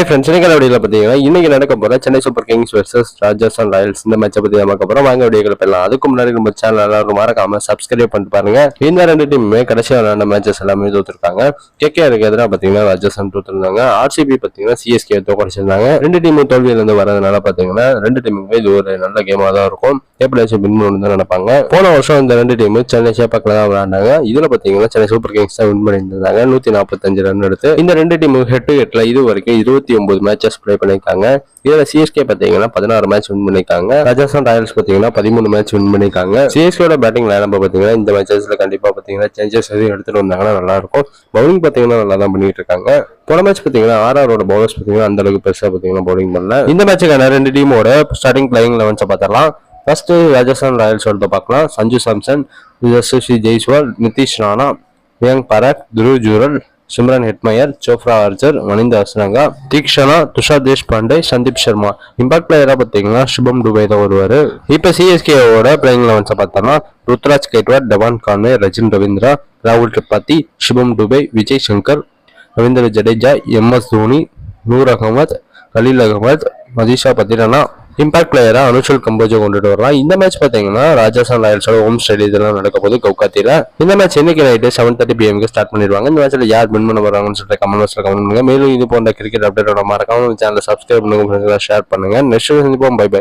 Hi friends இன்னைக்கு வீடியோல பார்த்தீங்கன்னா இன்னைக்கு நடக்க போகிற Chennai Super Kings versus Rajasthan Royals இந்த மேட்சை பற்றி நமக்கு அப்புறம் வாங்க வீடியோக்கள் போயிடலாம். அதுக்கு முன்னாடி நம்ம சேனல் எல்லாரும் மறக்காம சப்ஸ்கிரைப் பண்ணிட்டு பாருங்க. இந்த ரெண்டு டீமுமே கடைசியாக விளையாண்ட மேட்சஸ் எல்லாமே தோத்துருக்காங்க. கேகேஆருக்கு எதிராக பார்த்தீங்கன்னா ராஜஸ்தான் தோத்துருந்தாங்க. ஆர்சிபி பார்த்தீங்கன்னா சிஎஸ்கே தோக்கடிச்சிருந்தாங்க ரெண்டு டீமும் தோல்வியிலிருந்து வரதுனால பார்த்தீங்கன்னா ரெண்டு டீமுக்குமே இது ஒரு நல்ல கேமாக தான் இருக்கும். எப்படியாச்சும் வின் பண்ணணும் தான் நினைப்பாங்க. போன வருஷம் இந்த ரெண்டு டீமும் சென்னை சேப்பாக்கில் தான் விளையாண்டாங்க. இதில் பார்த்தீங்கன்னா சென்னை சூப்பர் கிங்ஸ் தான் வின் பண்ணியிருந்தாங்க நூற்றி நாற்பத்தஞ்சு ரன் எடுத்து இந்த ரெண்டு டீமும் ஹெட் டு ஹெட்டில் இது வரைக்கும் இருபத்தி ஒன்பது மேட்சஸ் ப்ளே பண்ணிருக்காங்க இதுல சிஎஸ்கே பாத்தீங்கன்னா பதினாறு மேட்ச் வின் பண்ணிருக்காங்க ராஜஸ்தான் ராயல்ஸ் பாத்தீங்கன்னா பதிமூணு மேட்ச் வின் பண்ணிருக்காங்க சிஎஸ்கேட பேட்டிங் லைனப் பாத்தீங்கன்னா இந்த மேட்சஸ்ல கண்டிப்பா பாத்தீங்கன்னா சேஞ்சஸ் எதுவும் எடுத்துட்டு வந்தாங்கன்னா நல்லா இருக்கும் பவுலிங் பாத்தீங்கன்னா நல்லா தான் பண்ணிட்டு இருக்காங்க போன மேட்ச் பாத்தீங்கன்னா ஆர்ஆரோட பவுலர்ஸ் பாத்தீங்கன்னா அந்த அளவுக்கு பெருசா பாத்தீங்கன்னா பவுலிங் பண்ணல. இந்த மேட்சுக்கான ரெண்டு டீமோட ஸ்டார்டிங் பிளேயிங் லெவன்ஸை பார்த்தரலாம் ஃபர்ஸ்ட் ராஜஸ்தான் ராயல்ஸ் சொல்லிட்டு பார்க்கலாம். Sanju Samson Yashasvi Jaiswal Nitish Rana Riyan Parag Dhruv Jurel Shimron Hetmyer Jofra Archer Wanindu Hasaranga Theekshana Tushar Deshpande Sandeep Sharma impact பிளேயரா பார்த்தீங்கன்னா சுபம் டுபே தான் வருவாரு. இப்போ சிஎஸ்கேவோட பிளேயிங் லெவன்ஸை பார்த்தோம்னா ருத்ராஜ் கேட்வாட் டவான் கான்வே ரஜின் ரவீந்திரா ராகுல் Tripathi Shubham Dube Vijay Shankar Ravindra Jadeja M S Dhoni Noor Ahmad Khaleel Ahmed Matheesha Pathirana impact பிளேயரா அனுஷல் கம்போஜை கொண்டுட்டு வரலாம் இந்த மேட்ச் பார்த்தீங்கன்னா ராஜஸ்தான் ராயல்ஸோட ஹோம் ஸ்டேடியத்தில் நடக்க போது கவுகாத்தியில் இந்த மேட்ச் இன்னைக்கு நைட்டு செவன் தேர்ட்டி பிஎம்க்கு ஸ்டார்ட் பண்ணிடுவாங்க. இந்த மேட்ச்சில் யார் வின் பண்ண வராங்கன்னு சொல்லிட்டு கமெண்ட் கமெண்ட் பண்ணுங்க. மேலும் இது போன்ற கிரிக்கெட் அப்டேட்டோட மறக்காம சேனலை சப்ஸ்கிரைப் பண்ணுங்க ஷேர் பண்ணுங்க. நெக்ஸ்ட் சந்திப்போம். By by